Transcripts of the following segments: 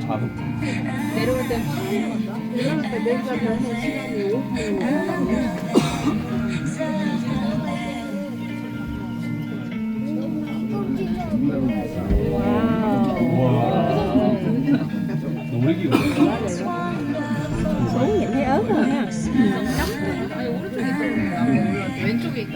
잡은 내려올 때 내려올 때 내려가면 시간이 5분 우와 놀이기구 너무 얘네. ớt rồi ha 아니 오른쪽에 있던 왼쪽에 있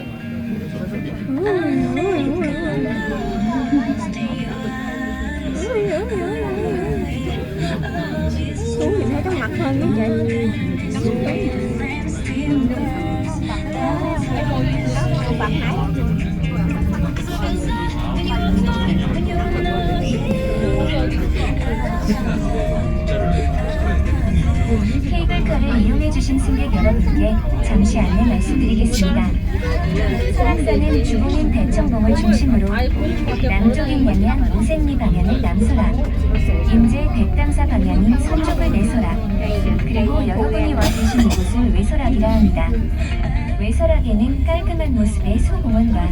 케이블카를 이용해주신 승객 여러분께 잠시 안내 말씀드리겠습니다. 설악산은 주봉인 대청봉을 중심으로 남쪽인 양양 오색리 방향을 남서락, 임제 백담사 방향인 서쪽을 내서락, 그리고 여러분이 와 계신 이곳을 외서락이라 합니다. 외서락에는 깔끔한 모습의 소공원과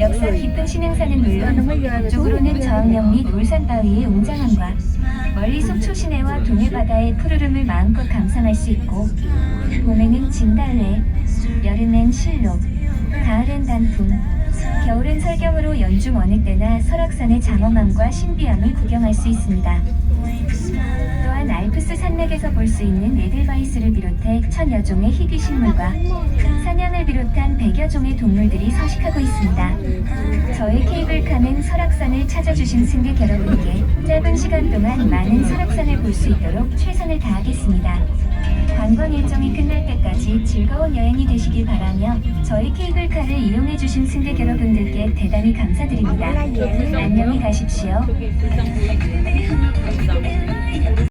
역사 깊은 신흥사는 물론 북쪽으로는 저항령 및 울산 바위의 웅장함과 멀리 속초 시내와 동해 바다의 푸르름을 마음껏 감상할 수 있고 봄에는 진달래, 여름엔 실록, 단풍, 겨울엔 설경으로 연중 때나 설악산의 장엄함과 신비함을 구경할 수 있습니다. 또한 알프스 산맥에서 볼 수 있는 에델바이스를 비롯해 천여 종의 희귀 식물과 사냥을 비롯한 백여 종의 동물들이 서식하고 있습니다. 저희 케이블카는 설악산을 찾아주신 승객 여러분께 짧은 시간 동안 많은 설악산을 볼 수 있도록 최선을 다하겠습니다. 관광 일정이 끝날 때까지 즐거운 여행이 되시길 바라며 저희 케이블카를 이용해주신 승객 여러분들께 대단히 감사드립니다. 안녕히 가십시오.